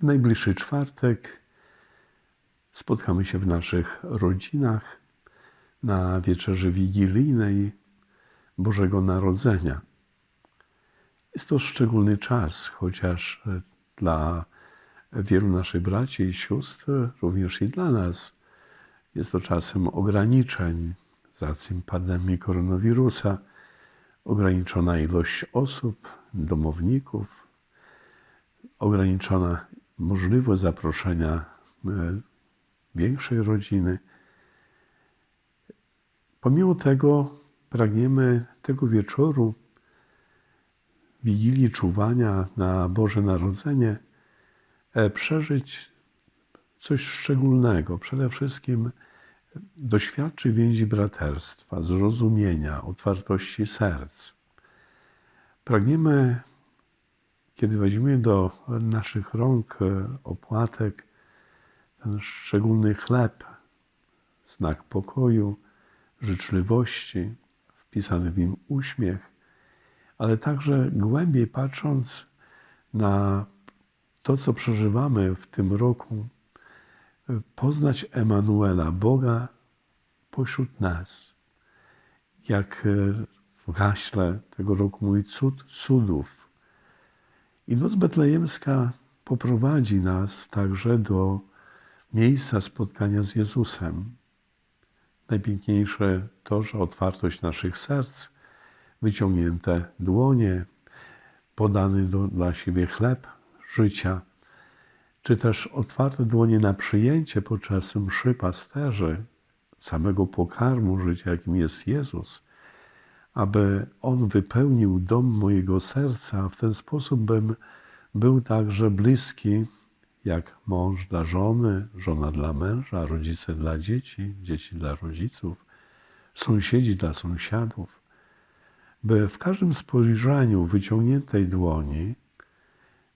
W najbliższy czwartek spotkamy się w naszych rodzinach na wieczerzy wigilijnej Bożego Narodzenia. Jest to szczególny czas, chociaż dla wielu naszych braci i sióstr, również i dla nas, jest to czasem ograniczeń z racji pandemii koronawirusa, ograniczona ilość osób, domowników, ograniczona możliwość zaproszenia e, większej rodziny. Pomimo tego pragniemy tego wieczoru, Wigilii czuwania na Boże Narodzenie, e, przeżyć coś szczególnego. Przede wszystkim doświadczyć więzi braterstwa, zrozumienia, otwartości serc. Pragniemy, kiedy weźmiemy do naszych rąk e, opłatek, ten szczególny chleb, znak pokoju, życzliwości, wpisany w nim uśmiech, ale także głębiej patrząc na to, co przeżywamy w tym roku, poznać Emanuela, Boga pośród nas. Jak w haśle tego roku mówi cud cudów. I noc betlejemska poprowadzi nas także do miejsca spotkania z Jezusem. Najpiękniejsze to, że otwartość naszych serc, wyciągnięte dłonie, podany do, dla siebie chleb życia, czy też otwarte dłonie na przyjęcie podczas mszy pasterzy, samego pokarmu życia, jakim jest Jezus, aby On wypełnił dom mojego serca, w ten sposób bym był także bliski, jak mąż dla żony, żona dla męża, rodzice dla dzieci, dzieci dla rodziców, sąsiedzi dla sąsiadów, by w każdym spojrzeniu wyciągniętej dłoni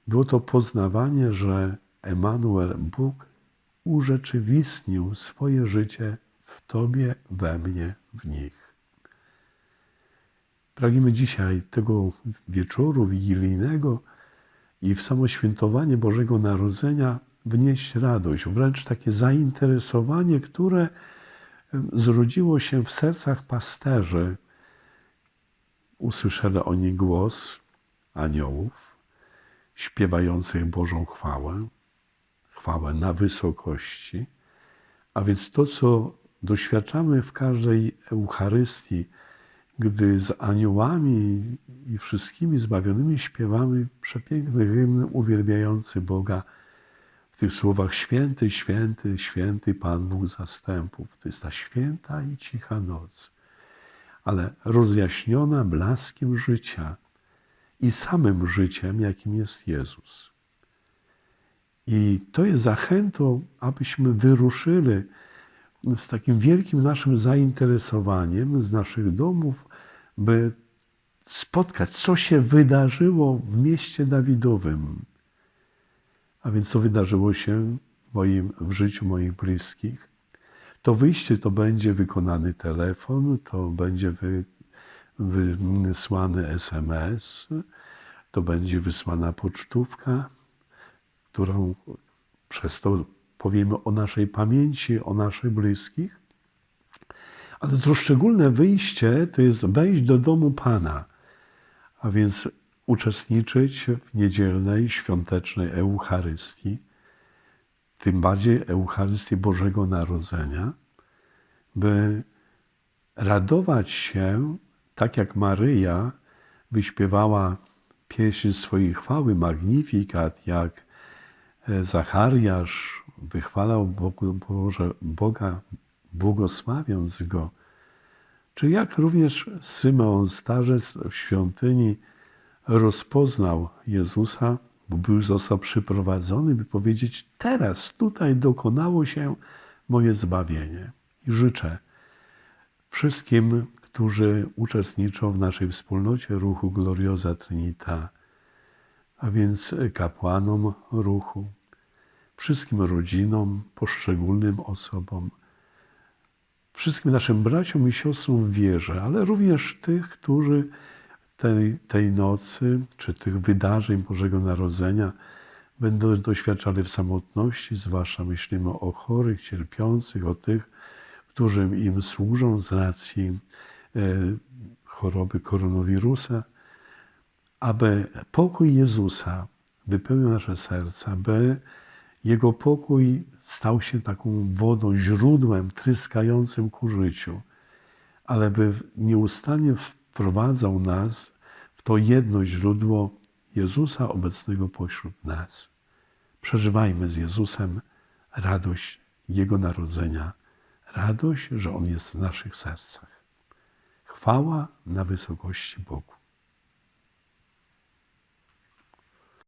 było to poznawanie, że Emanuel, Bóg, urzeczywistnił swoje życie w Tobie, we mnie, w nich. Pragniemy dzisiaj tego wieczoru wigilijnego i w samo świętowanie Bożego Narodzenia wnieść radość, wręcz takie zainteresowanie, które zrodziło się w sercach pasterzy. Usłyszeli oni głos aniołów śpiewających Bożą chwałę chwałę na wysokości. A więc to, co doświadczamy w każdej Eucharystii, gdy z aniołami i wszystkimi zbawionymi śpiewamy przepiękny hymn uwielbiający Boga w tych słowach święty, święty, święty Pan Bóg zastępów. To jest ta święta i cicha noc, ale rozjaśniona blaskiem życia i samym życiem, jakim jest Jezus. I to jest zachętą, abyśmy wyruszyli z takim wielkim naszym zainteresowaniem z naszych domów, by spotkać, co się wydarzyło w mieście Dawidowym. A więc co wydarzyło się w, moim, w życiu moich bliskich. To wyjście to będzie wykonany telefon, to będzie wy, wysłany SMS, to będzie wysłana pocztówka, którą przez to powiemy o naszej pamięci, o naszych bliskich. Ale to szczególne wyjście to jest wejść do domu Pana, a więc uczestniczyć w niedzielnej, świątecznej Eucharystii, tym bardziej Eucharystii Bożego Narodzenia, by radować się, tak jak Maryja wyśpiewała pieśń swojej chwały, Magnifikat, jak Zachariasz wychwalał Bogu, Boże, Boga, błogosławiąc Go, czy jak również Symeon Starzec w świątyni rozpoznał Jezusa, bo był został przyprowadzony, by powiedzieć, teraz tutaj dokonało się moje zbawienie. I życzę wszystkim, którzy uczestniczą w naszej wspólnocie ruchu Gloriosa Trinita, a więc kapłanom ruchu, wszystkim rodzinom, poszczególnym osobom, wszystkim naszym braciom i siostrom w wierze, ale również tych, którzy tej, tej nocy czy tych wydarzeń Bożego Narodzenia będą doświadczali w samotności, zwłaszcza myślimy o chorych, cierpiących, o tych, którzy im służą z racji e, choroby koronawirusa, aby pokój Jezusa wypełnił nasze serca, aby Jego pokój stał się taką wodą, źródłem tryskającym ku życiu, ale by nieustannie wprowadzał nas w to jedno źródło Jezusa obecnego pośród nas. Przeżywajmy z Jezusem radość Jego narodzenia, radość, że On jest w naszych sercach. Chwała na wysokości Bogu.